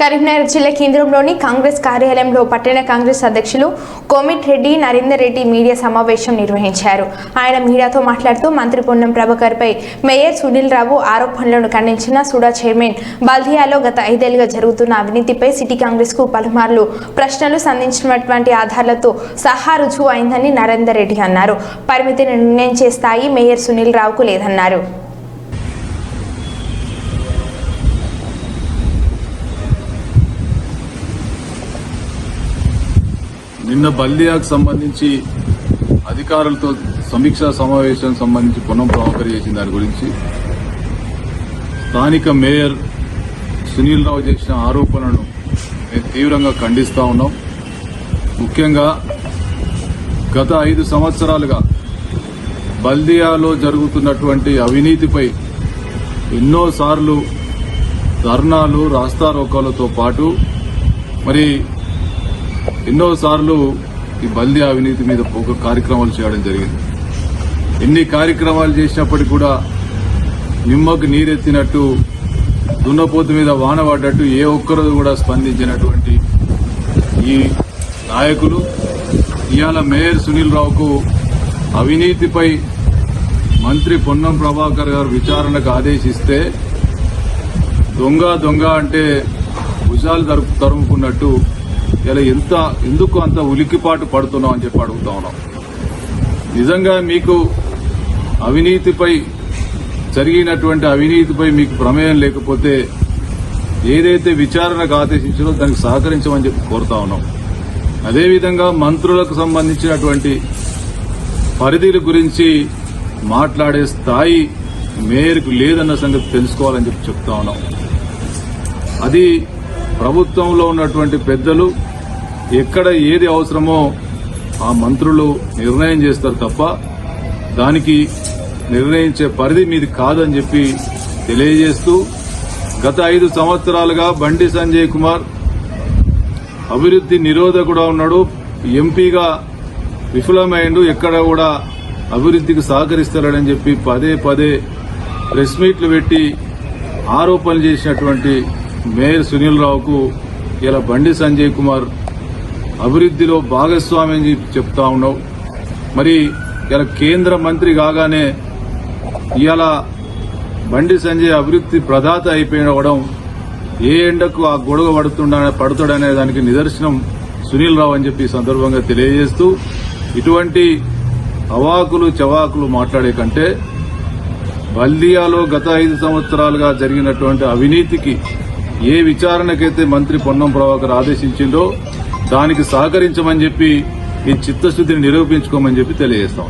కరీంనగర్ జిల్లా కేంద్రంలోని కాంగ్రెస్ కార్యాలయంలో పట్టణ కాంగ్రెస్ అధ్యక్షులు కోమిట్ రెడ్డి నరేందర్ రెడ్డి మీడియా సమావేశం నిర్వహించారు. ఆయన మీడియాతో మాట్లాడుతూ మంత్రి పొన్నం ప్రభాకర్పై మేయర్ సునీల్ రావు ఆరోపణలను ఖండించిన సుడా చైర్మన్ బల్దియాలో గత ఐదేళ్ళుగా జరుగుతున్న అవినీతిపై సిటీ కాంగ్రెస్కు పలుమార్లు ప్రశ్నలు సంధించినటువంటి ఆధారాలతో సహా రుజువు అయిందని నరేందర్ రెడ్డి అన్నారు. పరిమితిని నిర్ణయించే స్థాయి మేయర్ సునీల్ రావుకు లేదన్నారు. నిన్న బల్దియాకు సంబంధించి అధికారులతో సమీక్షా సమావేశం సంబంధించి పునః ప్రభాకర్ చేసిన దాని గురించి స్థానిక మేయర్ సునీల్ రావు చేసిన ఆరోపణలను మేము తీవ్రంగా ఖండిస్తా ఉన్నాం. ముఖ్యంగా గత ఐదు సంవత్సరాలుగా బల్దియాలో జరుగుతున్నటువంటి అవినీతిపై ఎన్నోసార్లు ధర్నాలు రాస్తారోకాలతో పాటు మరి ఎన్నోసార్లు ఈ బల్దీ అవినీతి మీద ఒక కార్యక్రమాలు చేయడం జరిగింది. ఎన్ని కార్యక్రమాలు చేసినప్పటికీ కూడా నిమ్మకు నీరెత్తినట్టు దున్నపోతు మీద వాన పడ్డట్టు ఏ ఒక్కరు కూడా స్పందించినటువంటి ఈ నాయకులు ఇవాళ మేయర్ సునీల్ రావుకు అవినీతిపై మంత్రి పొన్నం ప్రభాకర్ గారు విచారణకు ఆదేశిస్తే దొంగ దొంగ అంటే భుజాలు తరుపు తరుముకున్నట్టు ఇలా ఎంత ఎందుకు అంత ఉలిక్కిపాటు పడుతున్నాం అని చెప్పి అడుగుతా ఉన్నాం. నిజంగా మీకు అవినీతిపై జరిగినటువంటి అవినీతిపై మీకు ప్రమేయం లేకపోతే ఏదైతే విచారణకు ఆదేశించారో దానికి సహకరించమని చెప్పి కోరుతా ఉన్నాం. అదేవిధంగా మంత్రులకు సంబంధించినటువంటి పరిధిల గురించి మాట్లాడే స్థాయి మేయర్కు లేదన్న సంగతి తెలుసుకోవాలని చెప్పి చెప్తా ఉన్నాం. అది ప్రభుత్వంలో ఉన్నటువంటి పెద్దలు ఎక్కడ ఏది అవసరమో ఆ మంత్రులు నిర్ణయం చేస్తారు తప్ప దానికి నిర్ణయించే పరిధి మీది కాదని చెప్పి తెలియజేస్తూ గత ఐదు సంవత్సరాలుగా బండి సంజయ్ కుమార్ అభివృద్ధి నిరోధకుడా ఉన్నాడు ఎంపీగా విఫలమైండు ఎక్కడ కూడా అభివృద్ధికి సహకరిస్తారని చెప్పి పదే పదే ప్రెస్ మీట్లు పెట్టి ఆరోపణలు చేసినటువంటి మేయర్ సునీల్ రావుకు ఇలా బండి సంజయ్ కుమార్ అభివృద్ధిలో భాగస్వామ్యం చెప్తా ఉన్నావు. మరి ఇలా కేంద్ర మంత్రి కాగానే ఇవాళ బండి సంజయ్ అభివృద్ధి ప్రదాత అయిపోవడం ఏ ఎండకు ఆ గొడవ పడుతుండ పడుతాడనే దానికి నిదర్శనం సునీల్ రావు అని చెప్పి ఈ సందర్భంగా తెలియజేస్తూ ఇటువంటి అవాకులు చవాకులు మాట్లాడే కంటే బల్దియాలో గత ఐదు సంవత్సరాలుగా జరిగినటువంటి అవినీతికి ఏ విచారణకైతే మంత్రి పొన్నం ప్రభాకర్ ఆదేశించిందో దానికి సహకరించమని చెప్పి ఈ చిత్తశుద్ధిని నిరూపించుకోమని చెప్పి తెలియజేస్తాం